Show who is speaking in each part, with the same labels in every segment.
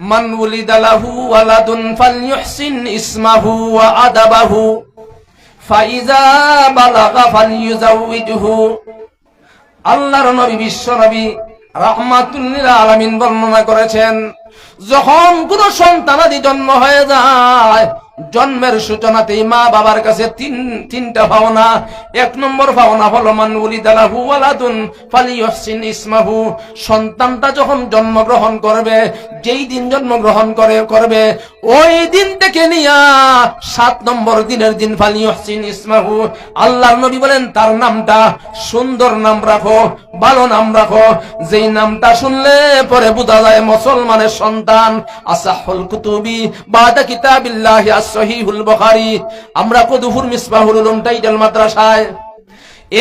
Speaker 1: মান উলিদা লাহু ওয়ালাদুন فليحسن ইসমাহু ওয়া আদাবাহু। ফাইজা বালাগা ফালইউজাউইজহু আল্লাহর নবী, বিশ্ব নবী রাহমাতুল্লিল আলামিন বর্ণনা করেছেন, যখন কোন সন্তানাদি জন্ম হয়ে যায় জন্মের সূচনাতেই মা বাবার কাছে তিন, তিনটা ভাবনা এক নম্বর ভাবনা হলো, মান উলিদালাহু ওয়ালাদুন ফালিয়হসিন ইসমাহু। সন্তানটা যখন জন্মগ্রহণ করবে, যেই দিন জন্মগ্রহণ করে, করবে, ওই দিন থেকে নিয়া সাত নম্বর দিনের দিন ফালিয়হসিন ইসমাহু। আল্লাহর নবী বলেন, তার নামটা সুন্দর নাম রাখো, ভালো নাম রাখো। যেই নামটা শুনলে পরে বোঝা যায়, মুসলমানের সন্তান। আসাহুল কুতুবি বাদা কিতাবিল্লাহি as-সহিহুল বুখারী। আমরা কদুহুর মিসবাহুল উলুম টাইটেল মাদ্রাসায়।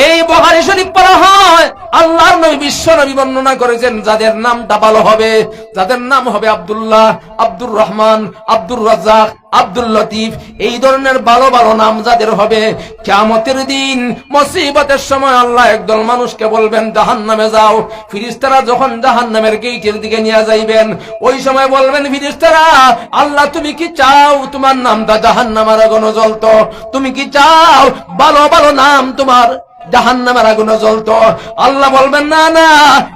Speaker 1: এই বহারি শরীফ পড়া হয়, আল্লাহর নবী বিশ্ব নবী বর্ণনা করেছেন, যাদের নামটা ভালো হবে, যাদের নাম হবে আব্দুল্লাহ, আব্দুর রহমান, আব্দুর রাজ্জাক আব্দুল লতিফ, এই ধরনের ভালো ভালো নাম যাদের হবে, কিয়ামতের দিন মুসিবতের সময় আল্লাহ একদল মানুষকে বলবেন, জাহান্নামে যাও। ফিরিস্তারা যখন জাহান্নামের গেটের দিকে নিয়ে যাইবেন, ওই সময় বলবেন, ফিরিস্তারা, আল্লাহ তুমি কি চাও? তোমার নামটা জাহান্নামের আগুনে জ্বলতো। তুমি কি চাও? ভালো ভালো নাম তোমার জাহান্নামের আগুনে জ্বলতো। আল্লাহ বলবেন, না না,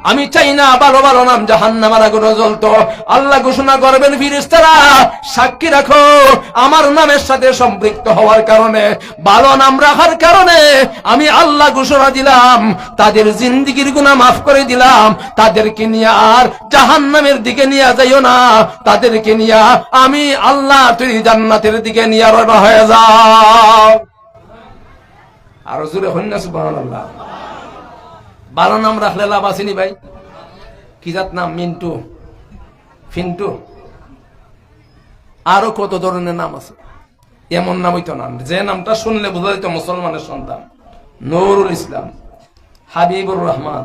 Speaker 1: আমি চাই না ভালো ভালো নাম জাহান্নামের আগুনে জ্বলতো। আল্লাহ ঘোষণা করবেন, ফিরিস্তারা, সাক্ষী রাখো। আমার নামের সাথে সম্পৃক্ত হওয়ার কারণে, ভালো নাম রাখার কারণে আমি আল্লাহ ঘোষণা দিলাম, তাদের জিন্দিগির গুণা মাফ করে দিলাম, তাদেরকে নিয়ে আর জাহান্নামের দিকে নিয়ে যাইও না, তাদেরকে নিয়ে আমি আল্লাহ তুই জান্নাতের দিকে নিয়ে রওনা হয়ে যাও। আরও জোরে হন্যা সুবহানাল্লাহ। ভালো নাম রাখলে লাভ আসেনি ভাই? কি জাত নাম? মিন্টু। ফিন্টু। আরও কত ধরনের নাম আছে? এমন নাম হইতো নাম। যে নামটা শুনলে বোঝা যেত মুসলমানের সন্তান। নুরুল ইসলাম, হাবিবুর রহমান,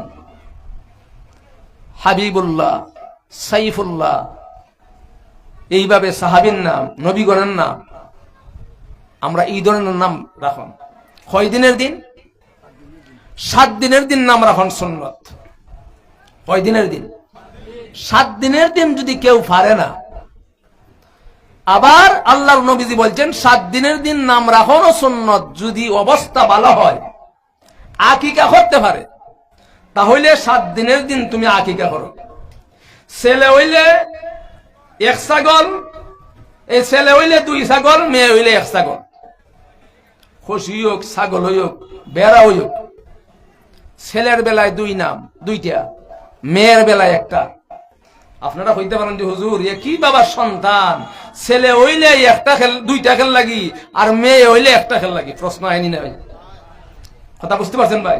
Speaker 1: হাবিবুল্লাহ, সাইফুল্লাহ, এইভাবে সাহাবির নাম, নবীগণের নাম, আমরা এই ধরনের নাম রাখুন। কয় দিনের দিন? সাত দিনের দিন নাম রাখুন সুন্নত। কয় দিনের দিন? সাত দিনের দিন যদি কেউ পারে না আবার আল্লাহর নবীজি বলছেন, সাত দিনের দিন নাম রাখনো সুন্নত, যদি অবস্থা ভালো হয়। আকিকা করতে পারে। তাহলে সাত দিনের দিন তুমি আকিকা করো। ছেলে হইলে এক ছাগল, এই ছেলে হইলে দুই ছাগল, মেয়ে হইলে এক ছাগল। খসি হোক, ছাগল হইক বেড়া হইক ছেলের বেলায় দুই নাম, দুইটা, মেয়ের বেলায় একটা। আপনারা কইতে পারেন যে, হুজুর, এ কি বাবার সন্তান? ছেলে হইলে একটা খেল, দুইটা খেল লাগি, আর মেয়ে হইলে একটা খেল লাগি? প্রশ্ন আইনি না কথা বুঝতে পারছেন ভাই?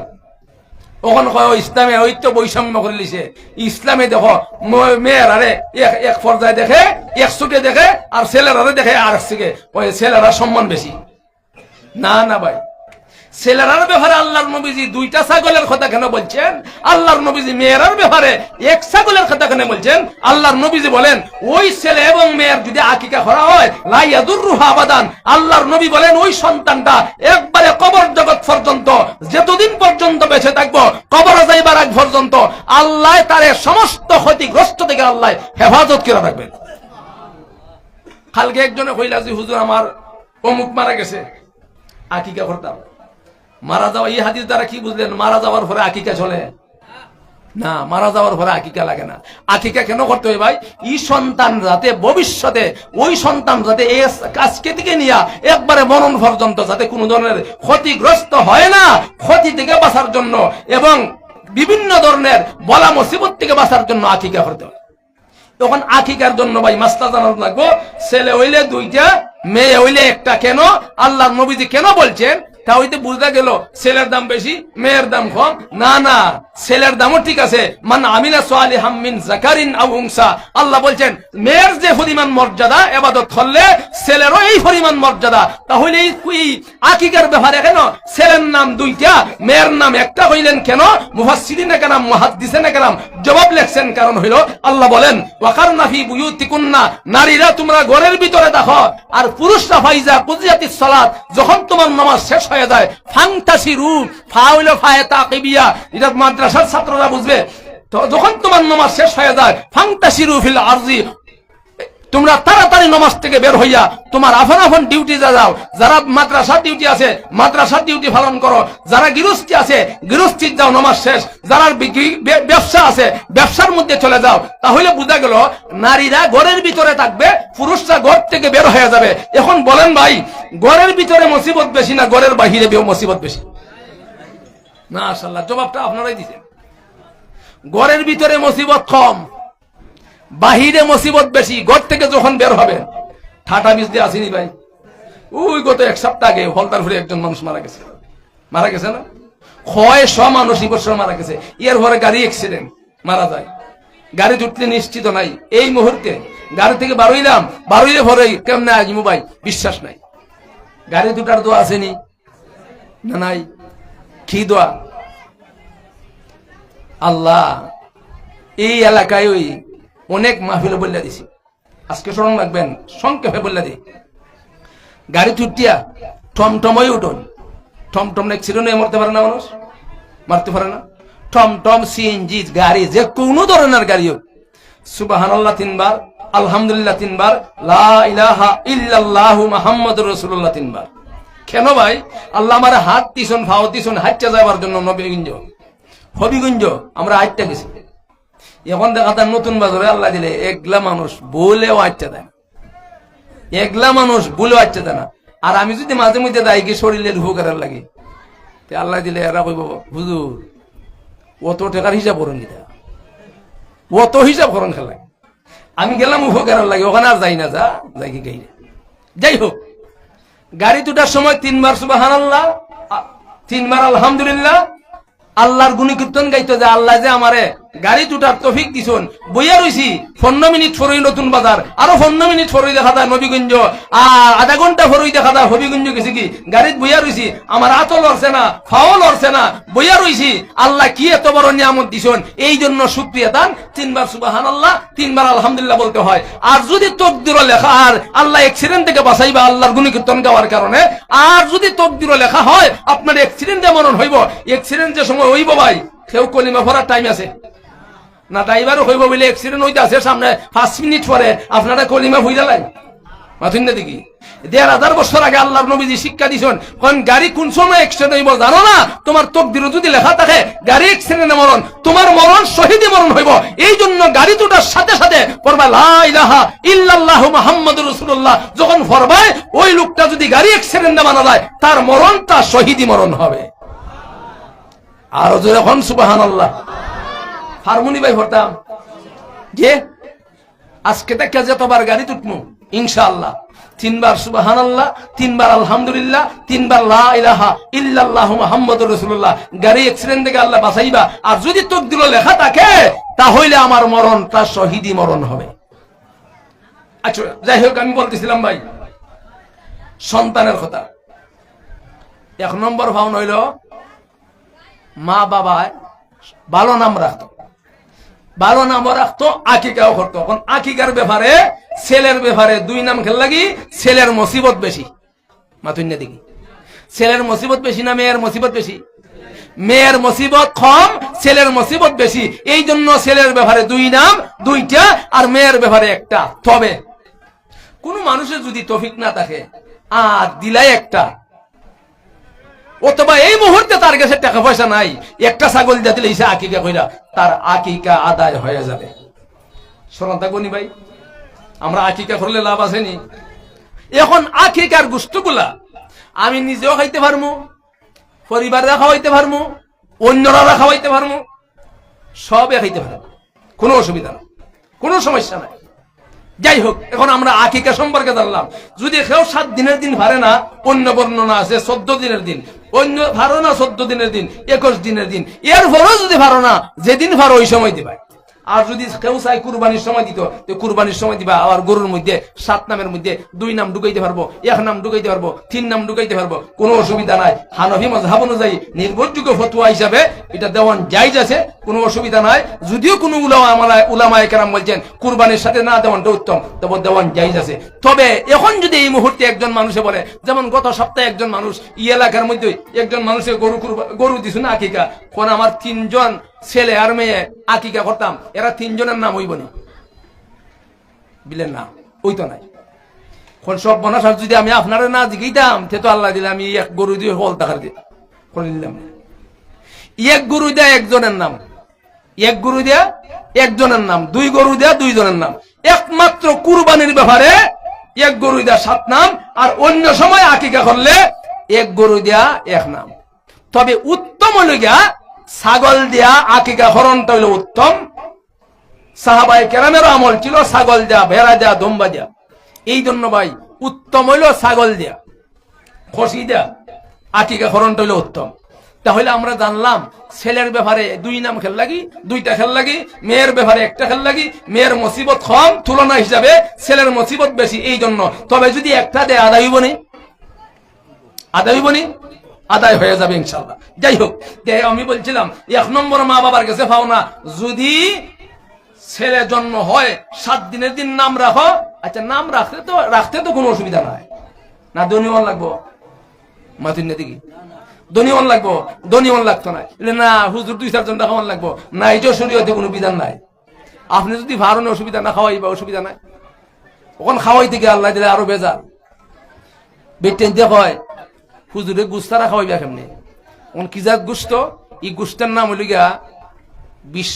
Speaker 1: ওখন কয় ইসলামে তো বৈষম্য করে লিছে। ইসলামে দেখো মেয়ের আরে এক পর্যায়ে দেখে, এক চোখে দেখে, আর ছেলেরা দেখে আর এক চোখে। ছেলেরা সম্মান বেশি। না না ভাই। ছেলেরার ব্যাপারে আল্লাহর নবীজি দুইটা ছাগলের কথা কেন বলছেন? আল্লাহর নবীজি মেয়েরার ব্যাপারে এক ছাগলের কথা কেন বলছেন? আল্লাহর নবীজি বলেন, ওই ছেলে এবং মেয়ের যদি আকিকা করা হয় লাইয়াদুর রুহা আবাদান। আল্লাহর নবী বলেন, ওই সন্তানটা একবারে কবর জগৎ পর্যন্ত, যতদিন পর্যন্ত বেঁচে থাকব, কবর যাইবার আগ পর্যন্ত আল্লাহ তার সমস্ত ক্ষতিগ্রস্ত থেকে আল্লাহ হেফাজত করে রাখবেন। কালকে একজনে কইলা যে হুজুর, আমার অমুক মারা গেছে, আকিকা করতাম। মারা যাওয়া, এই হাদিস দ্বারা কি বুঝলেন? মারা যাওয়ার পরে আকিকা চলে? না, মারা যাওয়ার পরে আকিকা লাগে না। আকিকা কেন করতে হয় ভাই? ই সন্তান যাতে ভবিষ্যতে, ওই সন্তান যাতে এই কাজকে থেকে নিয়ে একবারে মরণ পর্যন্ত যাতে কোনো ধরনের ক্ষতিগ্রস্ত হয় না, ক্ষতি থেকে বাঁচার জন্য এবং বিভিন্ন ধরনের বলা মুসিবত থেকে বাঁচার জন্য আকিকা করতে হয়। তখন আকিকার জন্য ভাই মাস্তা জানার লাগবো, ছেলে হইলে দুইটা, মেয়ে হইলে একটা কেন? আল্লাহ নবীজি কেন বলছেন? তা হইতে বুঝতে গেল, ছেলের দাম বেশি, মেয়ের দাম কম। না না, ছেলের দামও ঠিক আছে। মান আমিনা সোয়ালি হাম্মিন জাকারিন আউ উংসা আল্লাহ বলছেন, মেয়ের যে পরিমাণ মর্যাদা এবাদত করলে ছেলেরও এই পরিমাণ মর্যাদা। তাহলে এই আকিকার ব্যাপারে কেন? ছেলের নাম দুইটা, মেয়ের নাম একটা হইলেন কেন? মুফাসসিরিনে কেন মুহাদ্দিসিনে কেন জবাব লেখছেন কারণ হইল, আল্লাহ বলেন ওয়াকার নাফি বুয়ুতিকুন্না, নারীরা তোমরা ঘরের ভিতরে দেখো, আর পুরুষরা ফাইজা কুজিয়াতিস সালাত, যখন তোমার নামাজ শেষ হয়ে যায়। ফাংতাসিরু ফা হইল ফায়ে তাকিবিয়া। এটা মাদ্রাসার ছাত্ররা বুঝবে। যখন তোমার নামাজ শেষ হয়ে যায় ফাংতাসিরু রুফিল আরজি তোমরা তাড়াতাড়ি নমাজ থেকে বের হইয়া তোমার আফন আফন ডিউটি যা যাও, যারা মাদ্রাসার ডিউটি আছে মাদ্রাসার ডিউটি পালন করো, যারা গৃহস্থী আছে গৃহস্থির যাও, নমাজ শেষ। যারা ব্যবসা আছে, ব্যবসার মধ্যে চলে যাও, তাহলে বোঝা গেল নারীরা ঘরের ভিতরে থাকবে, পুরুষরা ঘর থেকে বের হয়ে যাবে। এখন বলেন ভাই, ঘরের ভিতরে মুসিবত বেশি না ঘরের বাহিরে মুসিবত বেশি? না আসাল্লাহ জবাবটা আপনারাই দিচ্ছেন ঘরের ভিতরে মুসিবত কম। বাহিরে মুসিবত বেশি, ঘর থেকে যখন বের হবে, ঠাটা বীজ দিয়ে আসেনি ভাই। ওই গত এক সপ্তাহ আগে হলতার ফুলে একজন মানুষ মারা গেছে। মারা গেছে না? ক্ষয় শ মানুষ বছর মারা গেছে। এর পরে গাড়ি অ্যাক্সিডেন্ট মারা যায়। গাড়ি উঠতে নিশ্চিত নাই। এই মুহূর্তে গাড়ি থেকে বারোইলাম। বারোইলে পরে কেমনে আজ মোবাইল বিশ্বাস নাই। গাড়ি দুটার দোয়া আসেনি। না নাই। কি দোয়া? আল্লাহ, এই এলাকায় ওই অনেক মাহফিল বললে দিছি। আজকে স্মরণ রাখবেন, সংক্ষেপে বললে দি গাড়ি তুটিয়া টমটমই উঠুন। টমটম অ্যাক্সিডেন্ট মরতে পারে না মানুষ? মারতে পারে না। টমটম, সিএনজি, গাড়ি, যে কোনো ধরনের গাড়ি হোক। সুবাহান আল্লাহ তিনবার, আলহামদুলিল্লাহ তিনবার, লা ইলাহা ইল্লাল্লাহু মুহাম্মাদুর রাসূলুল্লাহ তিনবার। কেন ভাই? আল্লাহ আমার হাত তিসন ফাও তিসন হাইটা যাবার জন্য নবীগঞ্জ। হবিগঞ্জ, আমরা হাইটটা গেছি। এখন দেখা নতুন বাজারে আল্লাহ দিলে, একলা মানুষ বলেও আচ্ছা দেয় একলা মানুষ বলেও আচ্ছা দেয় না। আর আমি যদি মাঝে মধ্যে দায় কি শরীরের উপকারের লাগে, তে আল্লাহ দিলে এরা কইব, হুজুর, অত টাকার হিসাব করুন দিতা অত হিসাব করুন খেলা। আমি গেলাম উপকারের লাগে, ওখানে আর যাই না যা, যাই কি গাই যাই হোক, গাড়ি দুটার সময় তিনবার সুবাহান আল্লাহ তিনবার আলহামদুলিল্লাহ, আল্লাহর গুণী কীর্তন গাইতো যে, আল্লাহ যে আমারে গাড়ি দুটার তফিক দিছুন। বইয়া রইছি, পনেরো মিনিট ফরই নতুন বাজার। আরও পনেরো মিনিট ফরই দেখা যায় নবীগঞ্জ। আর আধা ঘণ্টা ফরই দেখা যায় হবিগঞ্জ গেছি কি? গাড়িত বইয়া রইছি, আমার হাতও লড়ছে না, ফাও লড়ছে না, বইয়া রইছি। আল্লাহ কি এত বড় নিয়ামত দিছুন? এই জন্য সুপ্রিয়া দান, তিনবার সুবাহান আল্লাহ তিনবার আলহামদুলিল্লাহ বলতে হয়। আর যদি তকদির লেখা, আর আল্লাহ অ্যাক্সিডেন্ট থেকে বাঁচাইবা আল্লাহর গুণী কীর্তন গাওয়ার কারণে, আর যদি তকদির লেখা হয়, আপনার অ্যাক্সিডেন্টে মরণ হইব। অ্যাক্সিডেন্ট সময় হইব ভাই কেউ কলিমা ভরার টাইম আছে। না, ড্রাইভারও হইব বলে অ্যাক্সিডেন্ট হইতে আছে সামনে পাঁচ মিনিট পরে। আপনারা কলিমা হইয়া লাই। মাথুন না দেখি। দেড় হাজার বছর আগে আল্লাহর নবীজি শিক্ষা দিছেন, কোন গাড়ি কোন সময় অ্যাক্সিডেন্ট হইব জানো না? তোমার তকদির যদি লেখা থাকে, গাড়ি অ্যাক্সিডেন্টে মরণ, তোমার মরণ শহীদে মরণ হইব। এই জন্য গাড়ি দুটার সাথে সাথে পড়বা, লা ইলাহা ইল্লাল্লাহু মুহাম্মাদুর রাসূলুল্লাহ। যখন ফরমায় ওই লোকটা যদি গাড়ি অ্যাক্সিডেন্টে মারা যায়, তার মরণটা শহীদি মরণ হবে। আর যখন সুবহানাল্লাহ। হারমোনি বাই ভরতাম। যে আজকে থেকে যতবার গাড়ি তুটমু, ইনশাআল্লাহ। তিনবার সুবাহান আল্লাহ তিনবার আলহামদুলিল্লাহ, তিনবার লা ইলাহা ইল্লাল্লাহু গাড়ি অ্যাক্সিডেন্ট থেকে আল্লাহ বাঁচাইবা। আর যদি তকদির লেখা থাকে, তাহলে আমার মরণ তা শহীদি মরণ হবে। আচ্ছা যাই হোক, আমি বলতেছিলাম ভাই, সন্তানের কথা। এক নম্বর ভাবন হইল মা বাবায় ভালো নাম রাখতো। ভালো নাম রাখতো আকিকাও করতো। এখন আকিকার ব্যাপারে, ছেলের ব্যাপারে দুই নাম খেল লাগি, ছেলের মুসিবত বেশি। মাতুন না দেখি। ছেলের মুসিবত বেশি না মেয়ের মুসিবত বেশি? মেয়ের মুসিবত কম, ছেলের মুসিবত বেশি। এই জন্য ছেলের ব্যাপারে দুই নাম, দুইটা, আর মেয়ের ব্যাপারে একটা। তবে কোন মানুষের যদি তফিক না থাকে, আর দিলাই একটা অথবা এই মুহূর্তে তার কাছে টাকা পয়সা নাই, একটা ছাগল দিয়ে দিলে আকিকা কইরা, তার আকিকা আদায় হয়ে যাবে। শোনান থাকবনি ভাই, আমরা আকিকা করলে লাভ আসেনি এখন আকিকার গুস্তগুলা আমি নিজেও খাইতে পারমু পরিবাররা খাওয়াইতে পারমু, অন্যরা খাওয়াইতে পারমু, সবে খাইতে পারব। কোনো অসুবিধা না কোনো সমস্যা নাই। যাই হোক, এখন আমরা আকিকা সম্পর্কে জানলাম। যদি কেউ সাত দিনের দিন ভারে না অন্য বর্ণনা আছে, চোদ্দ দিনের দিন অন্য ভারো না চোদ্দ দিনের দিন, একুশ দিনের দিন। এর ফরও যদি ভারো না, যেদিন ভারো ওই সময় দিবা আর যদি কেউ চাই কুরবানির সময় দিত, তো কুরবানির সময় দিবা। আবার গরুর মধ্যে সাত নামের মধ্যে দুই নাম ঢুকাইতে পারব, এক নাম ঢুকাইতে পারব, তিন নাম ঢুকাইতে পারব। কোনো অসুবিধা নাই। হানভি মজাব অনুযায়ী নির্ভরযোগ্য ফতুয়া হিসাবে এটা দেওয়ান জায়জ আছে, কোনো অসুবিধা নাই। যদিও কোনো উলামা উলামা একরাম বলছেন, কুরবানির সাথে না দেওয়ানটা উত্তম, তবে দেওয়ান জায়জ আছে। তবে এখন যদি এই মুহূর্তে একজন মানুষে বলে, যেমন গত সপ্তাহে একজন মানুষ ই এলাকার মধ্যে একজন মানুষের গরু গরু দিছু না আকিকা, কোন আমার তিনজন ছেলে আর মেয়ে আকিকা করতাম, এরা তিনজনের নাম হইব না। বিলেন না ওই তো নাই। কোন সব বনাসার যদি আমি আপনারা না জিগাইতাম, তে তো আল্লাহ দিলে আমি এক গরু দিয়ে হল দেখার দিয়ে করে নিলাম এক গরু দেয়া একজনের নাম, এক গরু দেয়া একজনের নাম, দুই গরু দেয়া দুইজনের নাম। একমাত্র কুরবানির ব্যাপারে এক গরু দেয়া সাত নাম, আর অন্য সময় আকিকা করলে এক গরু দেয়া এক নাম। তবে উত্তম গিয়া ছাগল দেয়া আকিকা হরণটা হইল উত্তম। সাহাবাই কেরামের আমল ছিল ছাগল দেয়া, ভেড়া দেয়া, দম্বা দেয়া। এই জন্য ভাই, উত্তম হইল ছাগল দেয়া, খসি দেয়া, আকিকা হরণটা হইল উত্তম। তাহলে আমরা জানলাম, ছেলের ব্যাপারে দুই নাম খেল লাগি, দুইটা খেল লাগি, মেয়ের ব্যাপারে একটা খেল লাগি, মেয়ের মুসিবত কম, তুলনা হিসাবে ছেলের মুসিবত বেশি, এই জন্য। তবে যদি একটা দেয় আদায় হইব নি আদায় হইব নি আদায় হয়ে যাবে ইনশাল্লাহ যাই হোক, যে আমি বলছিলাম, এক নম্বর মা বাবার কাছে পাও না, যদি ছেলে জন্ম হয়, সাত দিনের দিন নাম রাখো। আচ্ছা নাম রাখতে তো রাখতে তো কোনো অসুবিধা নাই। না দনিমন লাগবো? মাতুন না দেখি দনিমন লাগবো? দনিমন লাগতো না। না, হুজুর দুই, চারজন খাওয়ান লাগবো। না এটা শরীয়তে কোনো বিধান নাই। আপনি যদি ভারণে অসুবিধা না খাওয়াই বা অসুবিধা নাই। ওখান খাওয়াই থেকে আল্লাহ দিলে আরও বেজার। বেটেন দিয়ে হয় হুজুরে গুস্তারা খাওয়াইবা কেমনি? কি জাত গুস্ত? এই গুস্তের নাম হইল গিয়া বিষ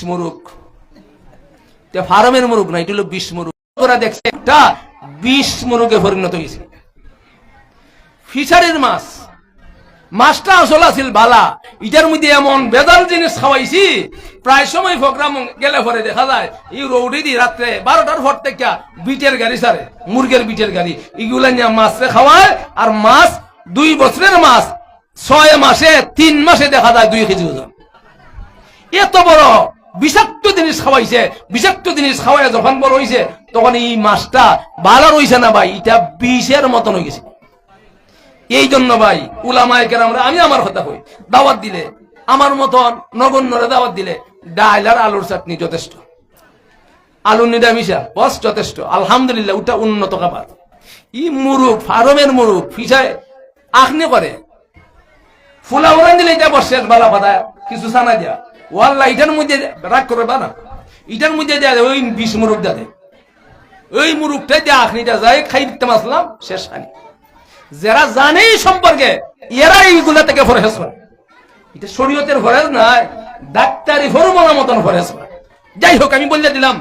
Speaker 1: ফার্মের মুরুক না, এটা হলো বিষ ওরা দেখছে একটা বিষ পরিণত হয়েছে ফিশারির মাছ। মাছটা আসল আছিল বালা। ইটার মধ্যে এমন বেদাল জিনিস খাওয়াইছি, প্রায় সময় প্রোগ্রাম গেলে পরে দেখা যায়, এই রৌডি দি রাত্রে বারোটার পর থেকে বিটের গাড়ি সারে, মুরগের বিটের গাড়ি। এগুলা নিয়ে মাছে খাওয়ায়, আর মাছ দুই বছরের মাছ, ছয় মাসে, তিন মাসে দেখা যায় দুই কেজি ওজন। এত বড় বিষাক্ত জিনিস খাওয়াইছে, বিষাক্ত জিনিস খাওয়াই যখন বড় হইছে, তখন এই মাছটা ভালো রইছে না ভাই, এটা বিষের মতন হয়ে গেছে এই জন্য ভাই, উলামায় কেরামরা, আমি আমার কথা কই, দাওয়াত দিলে, আমার মতন নগণ্যরে দাওয়াত দিলে, ডাইল আর আলুর চাটনি যথেষ্ট। আলু নিরামিষা, বস, যথেষ্ট। আলহামদুলিল্লাহ, ওটা উন্নত খাবার। ই মুরুখ ফার্মের মুরুখ, ফিসায় আখনি করে। ফুলা উড়ান দিলে এটা বসের বালা পাতা কিছু সানা দিয়া। ওয়াল্লা, ইটার মধ্যে রাগ করে বানা ইটার মধ্যে দেয়া ওই বিষ মুরুখ দেয়া ওই মুরুখটা দিয়ে আখনিটা। যায় খাই দিতে মাসলাম, শেষ খানি যারা জানে সম্পর্কে, এরা এইগুলা থেকে ফরেজ করে। এটা শরীয়তের ফরেজ নাই ডাক্তারি হরমোনা মতন ফরেজ করে। যাই হোক, আমি বলে দিলাম,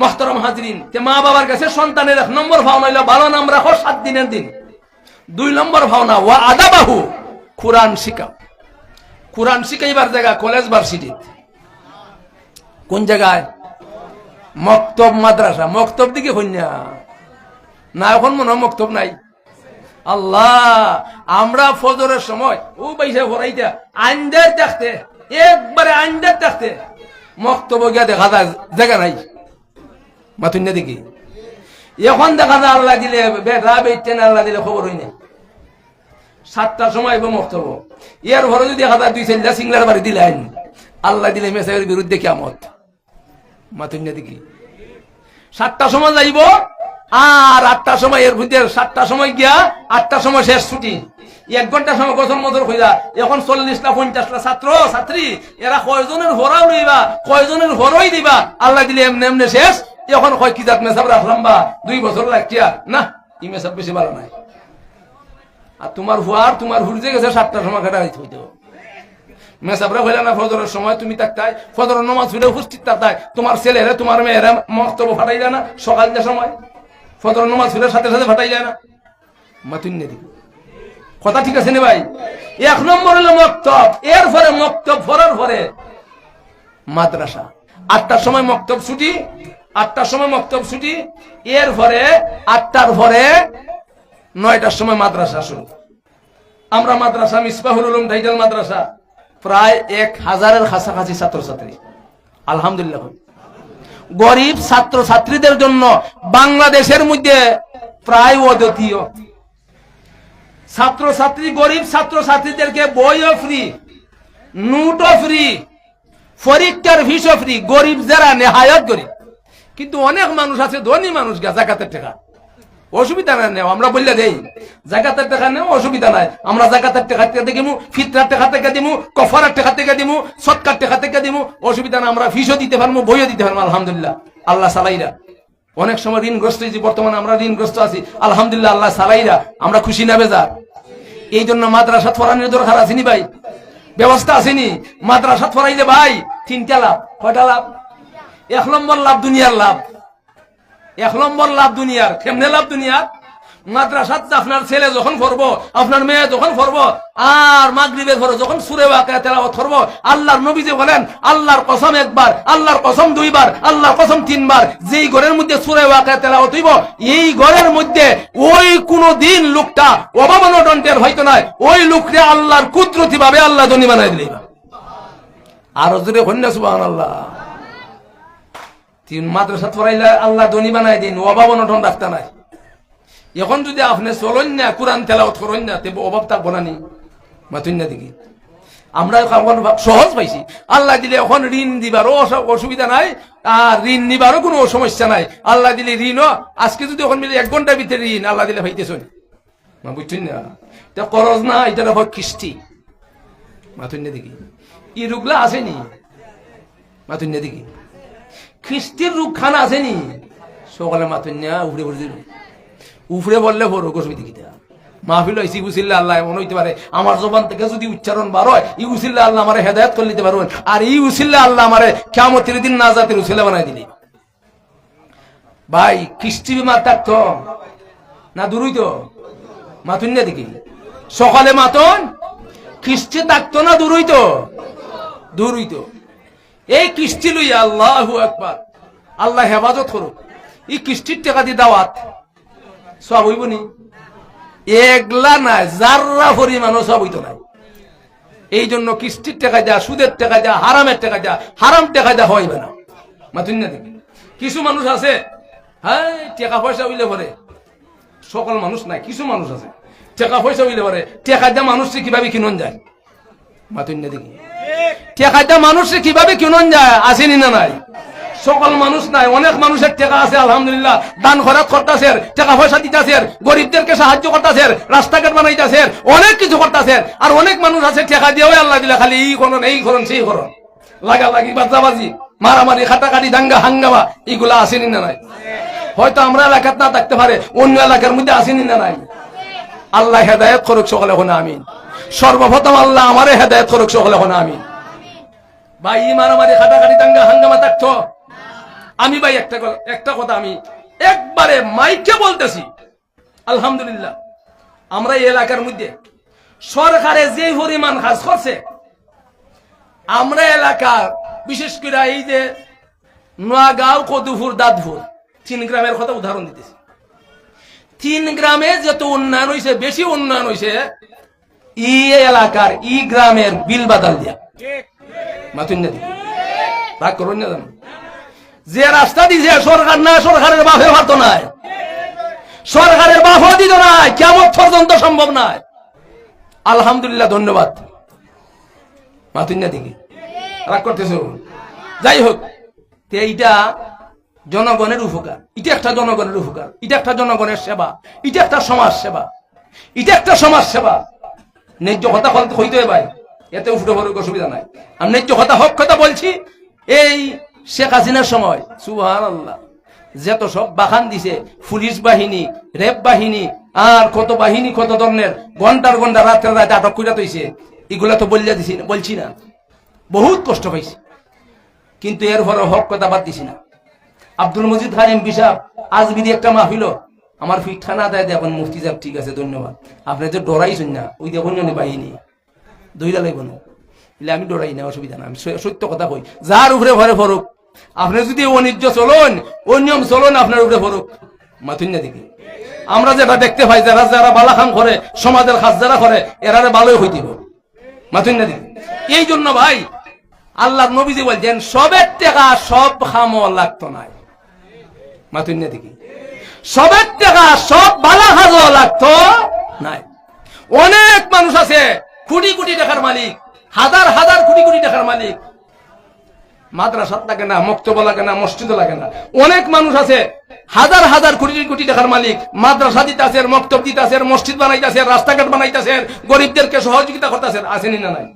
Speaker 1: মহতরম হাজরিন মা বাবার কাছে সন্তানের এক নম্বর ভাওনা হইল ভালো নাম রাখো, সাত দিনের দিন। দুই নম্বর ভাওনা, ওয়া আদা বাহু কোরআন শিখাও কোরআন শিখাইবার জায়গা কলেজ, ভার্সিটি। কোন জায়গায়? মক্তব মাদ্রাসা। মক্তব দিকে কন্যা না। এখন মনে হয় মক্তব নাই। আল্লাহ, আমরা ফজরের সময়, ও পয়সা ভরাইতা আন্দার দেখতে, একবারে আন্দার দেখতে মক্তব গিয়া দেখা যায়, জায়গা নাই। মাথুন না দেখি। এখন দেখা যায় আল্লাহ দিলে বেটা বেটেন আল্লাহ দিলে খবর হই না। সাতটার সময় আইব মক্তব ইয়ার ঘরে যদি দেখা যায় দুই চারটা সিংলার বাড়ি দিলেন আল্লাহ দিলে মেসাইয়ের বিরুদ্ধে কেমত মাথুন না দেখি। সাতটার সময় যাইব, আর আটটার সময় এর মধ্যে সাতটার সময় গিয়া আটটার সময় শেষ ছুটি। এক ঘণ্টার সময় গছর মজুর হইয়া এখন চল্লিশটা পঞ্চাশটা ছাত্র, ছাত্রী, এরা কয়জনের ভরাও লইবা, কয়জনের ভরই দিবা, আল্লাহ দিলে এমনি এমনি শেষ এখন কয় কি জাত মেসাব রাখলাম বা? দুই বছর লাগছিয়া না ই মেসাব বেশি ভালো নাই। আর তোমার হুয়ার তোমার হুরজে গেছে, সাতটার সময় কাটা হইতে। মেসাবরা হইলে না ফজরের সময় তুমি তাকতাই ফজরের নমাজ হইলে উপস্থিত তাকতাই তোমার ছেলেরা, তোমার মেয়েরা মক্তব্য ফাটাই যায় না, সকাল যে সময়। ফজর নমাজ হইলে সাথে সাথে ফাটাই যায় না। মাতুন নেদি কথা ঠিক আছে নে ভাই? এক নম্বর হলো মক্তব এর পরে মক্তব ফরার পরে মাদ্রাসা। আটটার সময় মক্তব ছুটি আটটার সময় মক্তব ছুটি, এর পরে আটটার পরে নয়টার সময় মাদ্রাসা শুরু। আমরা মাদ্রাসা মিসবাহুল উলুম ডাইজাল মাদ্রাসা, প্রায় এক হাজারের কাছাকাছি ছাত্রছাত্রী। আলহামদুলিল্লাহ। গরিব ছাত্র ছাত্রীদের জন্য বাংলাদেশের মধ্যে প্রায় অদ্বিতীয়। ছাত্র ছাত্রী গরিব ছাত্র ছাত্রীদেরকে বইও ফ্রি, নোটও ফ্রি, পরীক্ষার ফিসও ফ্রি, গরিব যারা নেহায়ত গরিব। কিন্তু অনেক মানুষ আছে, ধনী মানুষ গা জাকাতের টাকা। অসুবিধা নাই, নেও, আমরা বললে দেই। জাকাতের টাকা নেও, অসুবিধা নাই। আমরা জাকাতের টাকা থেকে দিমু, ফিতরার টাকা থেকে দিমু, কফারের টাকা থেকে দিমু, সৎকার টাকা থেকে দিমু। অসুবিধা না আমরা ফিসও দিতে পারব বইও দিতে পারব আলহামদুলিল্লাহ। আল্লাহ সালাইরা। অনেক সময় ঋণগ্রস্ত হয়েছি বর্তমানে আমরা ঋণগ্রস্ত আছি, আলহামদুলিল্লাহ, আল্লাহ সালাইরা। আমরা খুশি না বেজার। এই জন্য মাদ্রাসা ফরানের দরকার আসেনি ভাই? ব্যবস্থা আসেনি মাদ্রাসা ফরাইলে ভাই, তিনটা লাভ। কয়টা লাভ? এক নম্বর লাভ দুনিয়ার লাভ। এক নম্বর লাভ দুনিয়ার। কেমনে লাভ দুনিয়ার? আপনার ছেলে যখন আপনার মেয়ে যখন আর যখন সুরে বাঁকা আল্লাহর নবী যে বলেন, আল্লাহর কসম একবার, আল্লাহর কসম দুইবার, আল্লাহর কসম তিনবার, যেই ঘরের মধ্যে সুরে বাঁকা তেলাওয়াত হইব, এই ঘরের মধ্যে ওই কোন দিন লোকটা অভাবনটন্টের হয়তো নয় ওই লোকটা আল্লাহর কুদরতি ভাবে আল্লাহ ধনী বানাই দিলে। আরও জোরে আল্লাহ তিন মাদ্রাসা পড়াইলে আল্লাহ ধনী বানাই দিন, অভাব অনটন রাখতে নাই। এখন যদি আপনি চলন না, কোরআন তেলাওত করেন না তেবে অভাব থাকব না নি। মাতুন না দেখি। আমরা সহজ পাইছি। আল্লাহ দিলে এখন ঋণ দিবারও অস- অসুবিধা নাই, আর ঋণ নিবারও কোনো সমস্যা নাই। আল্লাহ দিলে ঋণও, আজকে যদি এখন মিলে এক ঘণ্টার ভিতরে ঋণ, আল্লাহ দিলে পাইতেছেন মা বুঝছেন না? এটা করজ না এটা হয় খ্রিস্টি মাতুন না দেখি। ই রুগলা আসেনি মাতুন না দেখি। খ্রিস্টির খানা আসেনি। সকালে মাতুন্যা উফরে দিল উফরে বললে বড় অসুবিধা কিটা মাহফিল হয়েছি উসিল্লা আল্লাহ এমন হইতে পারে। আমার জবান থেকে যদি উচ্চারণ বার হয় ই আল্লাহ আমার হেদায়ত করে নিতে পারবেন। আর এই উসিল্লা আল্লাহ আমার কেমতের দিন না জাতির উসিল্লা বানাই দিলি। ভাই, খ্রিস্টি বিমার থাকতো। না দূরই তো মাতুন না দেখি। সকালে মাতন, খ্রিস্টি থাকতো না দূরই তো দূরই তো এই কৃষ্টি লই আল্লাহ একবার আল্লাহ হেফাজত করুক। এই কৃষ্টির টাকা দিয়ে দাওয়াত। সব হইব নি? একলা নাই যাররা পরিমাণও সব হইতো নাই। এই জন্য কিস্তির টাকা যা, সুদের টাকা যা, হারামের টাকা যা, হারাম টাকা যা হইবে না। মাতুন না দেখি। কিছু মানুষ আছে হ্যাঁ টাকা পয়সা হইলে পরে। সকল মানুষ নাই, কিছু মানুষ আছে। টাকা পয়সা হইলে পরে, টাকা যা মানুষকে কীভাবে কিনন যায়? মাতুন না দেখি। টাকা দিয়ে মানুষে কীভাবে কিনন যায়? আসেনি না নাই? সকল মানুষ নাই, অনেক মানুষের টাকা আছে, আলহামদুলিল্লাহ। দান খরচ করতেছে টাকা পয়সা দিতেছে গরিবদেরকে সাহায্য করতেছে রাস্তাঘাট বানাইতেছে অনেক কিছু করতেছে আর অনেক মানুষ আছে টাকা দিয়েও আল্লাহ দিলে খালি এই করুন এই করুন, সেই করুন। লাগালাগি বাজাবাজি মারামারি খাটাকাটি দাঙ্গা, হাঙ্গামা এগুলা আসেনি না নাই? হয়তো আমরা এলাকাত না থাকতে পারে, অন্য এলাকার মধ্যে আসেনি না নাই? আল্লাহ হেদায়ত করুক সকলে, হনে, আমিন। সর্বপ্রথম আল্লাহ আমারে হেদায়ত করুক সকলে হনে আমিন ভাই ই মারামারি খাটাখাটি দাঙ্গা হাঙ্গামা থাকতো। আমি ভাই, একটা একটা কথা আমি একবারে মাইকে বলতেছি। আলহামদুলিল্লাহ, আমরা এই এলাকার মধ্যে সরকারে যে পরিমাণ কাজ করছে, আমরা এলাকার, বিশেষ করে এই যে নোয়াগাঁও, কদুপুর দাদপুর তিন গ্রামের কথা উদাহরণ দিতেছি। তিন গ্রামে যত উন্নয়ন হয়েছে বেশি উন্নয়ন হয়েছে ই এলাকার ই গ্রামের বিল বাদাল দিয়া। মাতুন রাগ করুন না যে রাস্তা দিছে সরকার না, সরকারের বাপে পারতো নাই। সরকারের বাপও দিত নাই কেমন পর্যন্ত সম্ভব নয় আলহামদুলিল্লাহ, ধন্যবাদ। মাতুন না দিকে রাগ করতেছ যাই হোক এইটা জনগণের উপকার। এটা একটা জনগণের উপকার। এটা একটা জনগণের সেবা। এটা একটা সমাজ সেবা। এটা একটা সমাজ সেবা। ন্যায্য কথা হইতে ভাই এতে উঠে বড় অসুবিধা নাই। আমি ন্যায্য কথা হক কথা বলছি, এই শেখ হাসিনার সময় সুহান আল্লাহ যত সব বাখান দিছে, পুলিশ বাহিনী, রেপ বাহিনী, আর কত বাহিনী, কত ধরনের, ঘণ্টার ঘণ্টা, রাত্রে রাত আটক করে তৈছে এগুলা তো বলিয়া দিছি না, বলছি না। বহুত কষ্ট পাইছি। কিন্তু এর পরে হক কথা বাদ দিছি না। আব্দুল মজিদ এমপি সাহেব আজমিরি একটা মাহফিল আমার ফিট থানা দেয় দেখুন মুফতি সাহেব ঠিক আছে, ধন্যবাদ। আপনি যে ডরাইছেন না, ওই দেখুন নি বাহিনী দইলা লাগব না বলে আমি ডরাই না, অসুবিধা না, আমি সত্য কথা কই। যার উপরে ভরে ফরুক আপনি যদি অনিজ্য চলুন অনিয়ম চলুন, আপনার উপরে ফরুক না দেখি আমরা যেটা দেখতে পাই, যারা যারা বালাখান করে, সমাজের কাজ যারা করে, এরারে ভালোই মাথুন না দেখি এই জন্য ভাই আল্লাহ নবীজি বলছেন, সবের টাকা সব খামো লাগতো না দেখি সবের টাকা সব বালা খাজও লাগতো? নাই। অনেক মানুষ আছে কোটি কোটি টাকার মালিক হাজার হাজার কোটি কোটি টাকার মালিক। মাদ্রাসাত লাগে না মক্তব লাগে না মসজিদ লাগে না। অনেক মানুষ আছে হাজার হাজার কোটি কোটি টাকার মালিক। মাদ্রাসা দিতেছে মক্তব দিতেছে মসজিদ বানাইতেছে রাস্তাঘাট বানাইতেছে গরিবদেরকে সহযোগিতা করতেছে আসেনি না নাই?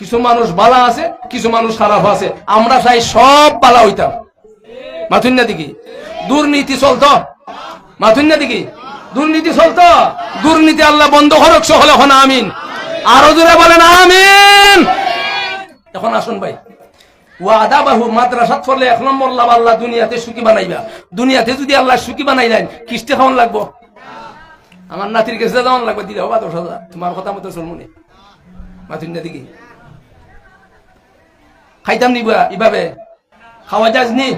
Speaker 1: কিছু মানুষ বালা আছে কিছু মানুষ খারাপ আছে। আমরা চাই সব বালা হইতাম। মাথুন না দিকে দুর্নীতি চলতো। মাথুন দিকে দুর্নীতি চলতো। দুর্নীতি আল্লাহ বন্ধ করক, সকলে এখন আমিন। আরও জোরে বলেন আমিন। এখন আসুন ভাই। ওয়াদা বাহু, মাদ্রাসাত পড়লে এক নম্বর লাভ আল্লাহ দুনিয়াতে সুখী বানাইবা। দুনিয়াতে যদি আল্লাহ সুখী বানাই দেন, কিস্তি খাওয়ান লাগবো। আমার নাতির কাছে যাওয়ান লাগবে, দিলে হবা দশ হাজার। তোমার কথা মতো মাথুন না দিকে খাইতাম নিবা ইভাবে খাওয়া যাস নি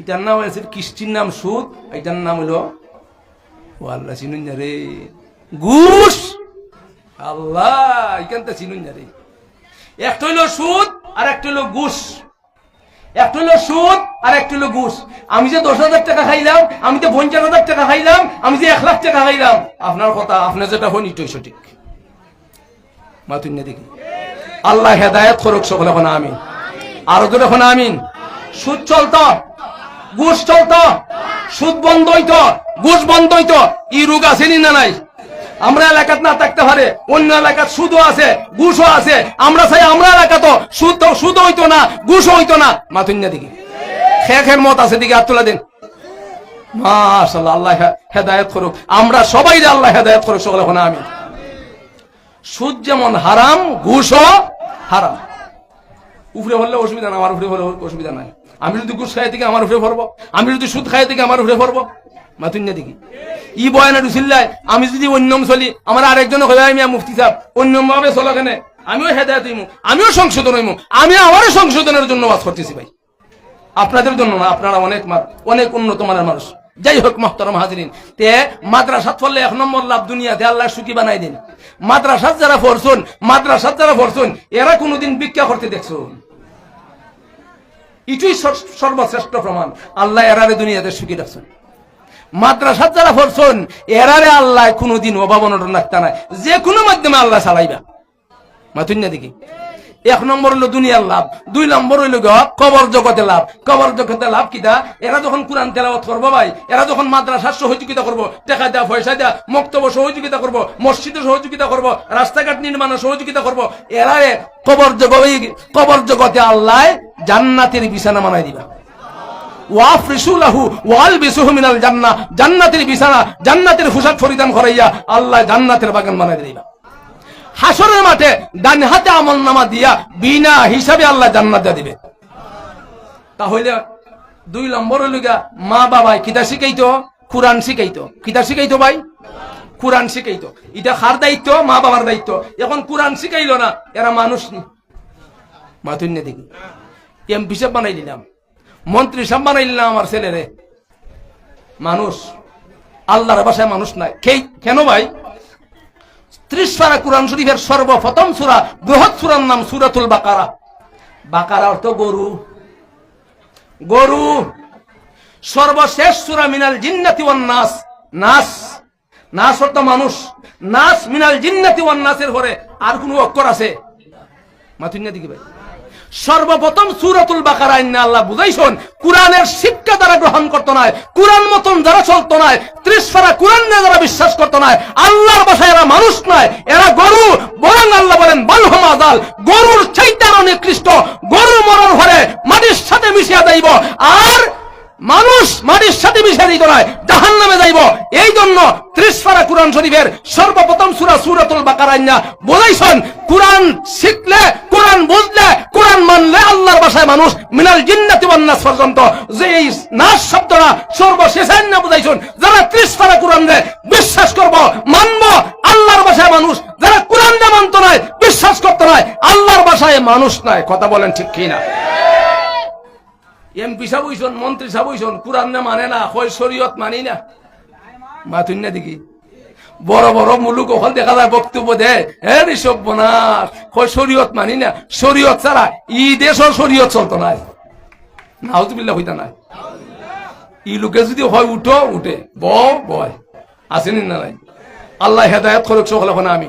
Speaker 1: এটার নাম আছে কিস্তির নাম সুদ, এটার নাম হলো, ও আল্লাহ চিনুন রে। ঘুষ! আল্লাহ এখানটা চিনুন রে। একটা হইল সুদ, আর একটা হইল ঘুষ। একটা হইল সুদ, আর একটা হইল ঘুষ। আমি যে দশ হাজার টাকা খাইলাম, আমি যে পঞ্চাশ হাজার টাকা খাইলাম, আমি যে এক লাখ টাকা খাইলাম, আপনার কথা, আপনার যেটা হন এটাই সঠিক। মাতুন না দেখি। আল্লাহ হেদায়ত করুক সকলে, এখন আমিন। আরও দূরে এখন আমিন। সুদ চলত। ঘুষ চলত, সুদ বন্ধ হইতো, ঘুষ বন্ধ হইতো। ই রোগ আসেনি না নাই? আমরা এলাকাত না থাকতে পারে, অন্য এলাকাত সুদও আছে, ঘুষও আছে। আমরা চাই আমরা এলাকা তো সুদ সুদ হইতো না, ঘুষও হইতো না। মাতুন না দিকে খে মত আছে, দিকে আত্মলা দিন। মাশাল্লাহ আল্লাহ হেদায়েত করুক। আমরা সবাই আল্লাহ হেদায়েত করুক, সকলে এখন আমিন। সুদ যেমন হারাম, ঘুষও হারাম। উপরে হলে অসুবিধা না আমার উপরে হলে অসুবিধা নাই। আমি যদি ঘুষ খাই থেকে আমার উপরে পড়ব। আমি যদি সুদ খাই থেকে আমার উপরে পড়ব। মাতুন না দেখি। ই বয়ানা রুসিল্লাই আমি যদি অন্যম চলি, আমার আরেকজন হয়ে আমি মুফতি সাহেব অন্যম ভাবে চলো কেন, আমিও হেদায়ত হইমু, আমিও সংশোধন হইমু, আমি আমারও সংশোধনের জন্য বাস করতেছি ভাই। আপনাদের জন্য না, আপনারা অনেক অনেক উন্নত মানের মানুষ। যাই হোক, মহতরম হাজিরিন, তে মাদ্রাসাত পড়লে এক নম্বর লাভ দুনিয়াতে আল্লাহ সুখী বানাই দিন। মাদ্রাসাত যারা পড়ছুন, মাদ্রাসাত যারা পড়ছুন, এরা কোনোদিন ভিক্ষা করতে দেখছুন। সর- সর্বশ্রেষ্ঠ প্রমাণ। আল্লাহ এরারে দুনিয়াতে সুখী রাখছেন। মাদ্রাসা যারা ফরছেন এরারে আল্লাহ কোনোদিন অভাব অনটন রাখতে নাই। যে কোনো মাধ্যমে আল্লাহ চালাইবা। মাতুন না দেখি। এক নম্বর হলো দুনিয়ার লাভ, দুই নম্বর হইল কবর জগতে লাভ। কবর জগতে লাভ কিতা এরা যখন কোরআন তেলাওয়াত করব ভাই, এরা যখন মাদ্রাসার সহযোগিতা করব, টাকা দেওয়া পয়সা দেওয়া মক্তব্য সহযোগিতা করব, মসজিদে সহযোগিতা করব, রাস্তাঘাট নির্মাণে সহযোগিতা করব এরা কবর জগ কবর জগতে আল্লাহ জান্নাতের বিছানা মানাই দিবা। জান্নাতের বিছানা, জান্নাতের পোশাক পরিধান করাইয়া আল্লাহ জান্নাতের বাগান বানাই দিবা। হাসরের মাঠে ডান হাতে আমল নামা দিয়া বিনা হিসাবে আল্লাহ জান্নাত দিবে। তাহলে দুই নম্বর গিয়া, মা বাবাই কিতা শিখাইতো? কোরআন শিখাইতো। কিতা শিখাইতো ভাই? কোরআন শিখাইতো। এটা খার দায়িত্ব? মা বাবার দায়িত্ব। এখন কোরআন শিখাইলো না এরা মানুষ নি। মাতুন না দেখি। এমপি সাহেব বানাই দিলাম। মন্ত্রী সাহেব বানাই দিলাম আমার ছেলেরে। মানুষ। আল্লাহর বাসায় মানুষ নাই। কেন ভাই? ত্রিশ পারা কোরআন শরীফের সর্বপ্রথম সুরা, বৃহৎ সুরার নাম সুরাতুল বাকারা। বাকারা অর্থ গরু। গরু, সর্বশেষ সুরা মিনাল জিন্নাতি ওয়ান নাস। নাস নাস অর্থ মানুষ। নাস মিনাল জিন্নাতি ওয়ান নাসের পরে আর কোন অক্ষর আছে? মাথুন্যা দিকে ভাই। সর্বপ্রথম সুরতুল বাকারা, ইন্না আল্লাহ বুঝাইছেন, কোরআনের শিক্ষা দ্বারা গ্রহণ করতো নয় কোরআন মতন যারা চলতো নয় ত্রিশ পারা কোরআন নিয়ে যারা বিশ্বাস করতো নয় আল্লাহর বাসায় এরা মানুষ নয় এরা গরু, বরং আল্লাহ বলেন বালহমাদাল গরুর চাইতারও নিকৃষ্ট, গরু মরণ হলে মাটির সাথে মিশিয়া যাইব, আর মানুষ মাটির সাথে মিশিয়ে দিত নয় জাহান নামে যাইব। এই জন্য ত্রিশ পারা কোরআন শরীফের সর্বপ্রথম সুরা সুরাতুল বাকারাইন্না বলাইছেন কোরআন শিখলে, কোরআন বুঝলে, কোরআন মানলে আল্লাহর বাসায় মানুষ মিনাল জিন্নাতি ওয়ান নাস পর্যন্ত। যে এই নাস শব্দটা সর্বশেষ না বুঝাইছেন, যারা ত্রিশ পারা কোরআন রে বিশ্বাস করব, মানব, আল্লাহর বাসায় মানুষ, যারা কোরআন মানত নয় বিশ্বাস করতে নয় আল্লাহর বাসায় মানুষ নয় কথা বলেন ঠিক কিনা? এমপি হইছন, মন্ত্রী সাহেব হইছন, কোরআন না মানে না হয় শরীয়ত মানি না। মাতুন না দেখি। বড় বড় মুলুক ওখান দেখা যায়, বক্তব্য দেয় হ্যাঁ ঋষভ বনাস হয় শরীয়ত মানি না, শরীয়ত ছাড়া ই দেশও শরীয়ত চলতো নাই নাউজবিল্লা হইতা নাই। ই লোকে যদি হয় উঠো, উঠে, বয় আসেনি না নাই। আল্লাহ হেদায়ত করুক, সকলে আমি